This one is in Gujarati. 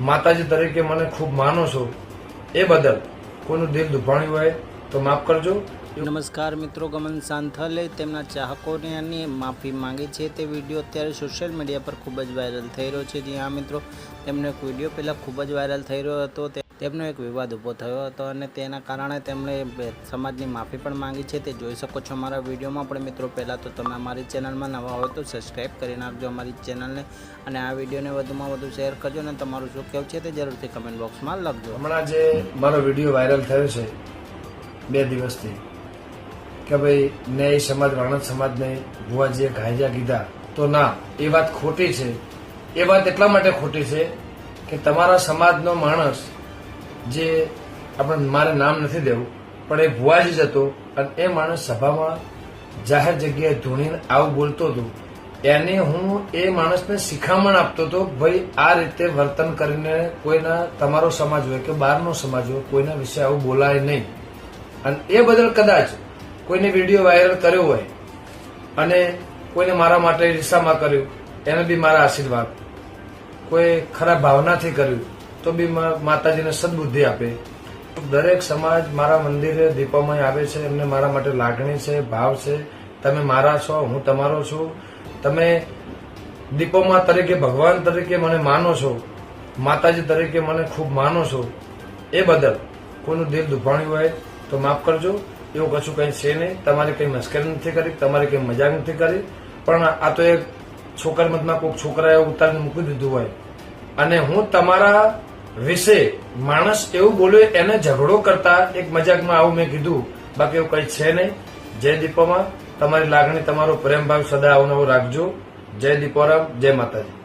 માતાજી તરીકે મને ખૂબ માનો છો. એ બદલ કોઈનું દિલ દુભાણ્યું હોય તો માફ કરજો. નમસ્કાર મિત્રો, ગમન સાંથલે તેમના ચાહકોને માફી માંગી છે. તે વીડિયો અત્યારે સોશિયલ મીડિયા પર ખૂબ જ વાયરલ થઈ રહ્યો છે. જ્યાં મિત્રો, તેમનો એક વીડિયો પહેલાં ખૂબ જ વાયરલ થઈ રહ્યો હતો. તે- તેમનો એક વિવાદ ઊભો થયો હતો અને તેના કારણે તેમણે સમાજની માફી પણ માંગી છે. તે જોઈ શકો છો અમારા વિડીયોમાં, પણ મિત્રો, પહેલાં તો તમે અમારી ચેનલમાં નવા હોય તો સબસ્ક્રાઈબ કરી નાખજો અમારી ચેનલને અને આ વિડીયોને વધુમાં વધુ શેર કરજો અને તમારું શું કહેવું છે તે જરૂરથી કમેન્ટ બોક્સમાં લખજો. હમણાં જે મારો વીડિયો વાયરલ થયો છે, બે દિવસથી, કે ભાઈ, ન્યાય સમાજ વાણંદ સમાજને ભુવાજીએ ઘાયજા કીધા, તો ના, એ વાત ખોટી છે. એ વાત એટલા માટે ખોટી છે કે તમારા સમાજનો માણસ જે આપણે મારે નામ નથી દેવું પણ એ ભુવાજી જ હતો અને એ માણસ સભામાં જાહેર જગ્યાએ ધૂણીને આવું બોલતો હતો. એને હું એ માણસને શિખામણ આપતો હતો, ભાઈ, આ રીતે વર્તન કરીને કોઈના, તમારો સમાજ હોય કે બહારનો સમાજ હોય, કોઈના વિશે આવું બોલાય નહીં. અને એ બદલ કદાચ કોઈને વીડિયો વાયરલ કર્યો હોય અને કોઈને મારા માટે રિસામાં કર્યું, એને બી મારા આશીર્વાદ. કોઈ ખરાબ ભાવનાથી કર્યું. તો બી માતાજીને સદબુદ્ધિ આપે. દરેક સમાજ મારા મંદિરે દીપોમાં આવે છે, એમને મારા માટે લાગણી છે, ભાવ છે. તમે મારા છો, હું તમારો છું. તમે દીપોમાં તરીકે, ભગવાન તરીકે મને માનો છો. માતાજી તરીકે મને ખૂબ માનો છો. એ બદલ કોઈનું દિલ દુભાણ્યું હોય તો માફ કરજો. એવું કશું કંઈ છે નહીં. તમારે કંઈ મશ્કરી નથી કરી, તમારે કંઈ મજાક નથી કરી. પણ આ તો એક છોકરમતમાં કોઈક છોકરાએ ઉતારીને મૂકી દીધું હોય. અને હું તમારા વિશે માણસ એવું બોલ્યો એને ઝઘડો કરતા એક મજાકમાં આવું મેં કીધું. બાકી એવું કંઈ છે નહીં. જય દીપોમાં, તમારી લાગણી, તમારો પ્રેમભાવ સદા અવનવો રાખજો. જય દીપોરામ, જય માતાજી.